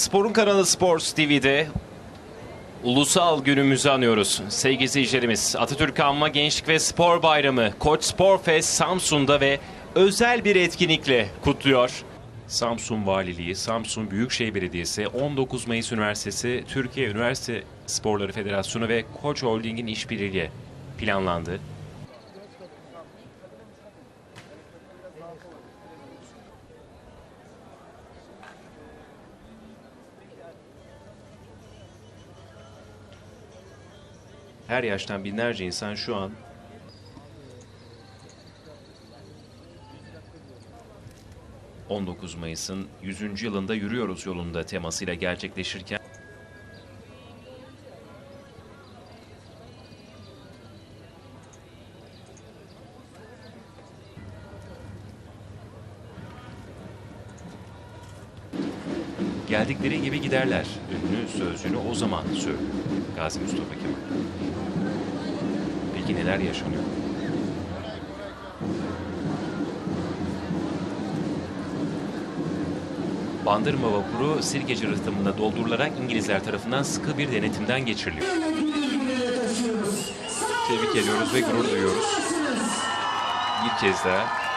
Sporun kanalı Sports TV'de ulusal günümüzü anıyoruz. Sevgili izleyicilerimiz Atatürk Anma Gençlik ve Spor Bayramı Koç Spor Fest Samsun'da ve özel bir etkinlikle kutluyor. Samsun Valiliği, Samsun Büyükşehir Belediyesi, 19 Mayıs Üniversitesi, Türkiye Üniversite Sporları Federasyonu ve Koç Holding'in işbirliğiyle planlandı. Her yaştan binlerce insan şu an ...19 Mayıs'ın 100. yılında yürüyoruz yolunda temasıyla gerçekleşirken... Geldikleri gibi giderler. Ünlü sözcüğünü o zaman söylüyor Gazi Mustafa Kemal. Peki neler yaşanıyor? Bandırma vapuru Sirkeci rıhtımında doldurularak İngilizler tarafından sıkı bir denetimden geçiriliyor. Tebrik ediyoruz ve gurur duyuyoruz. Bir kez daha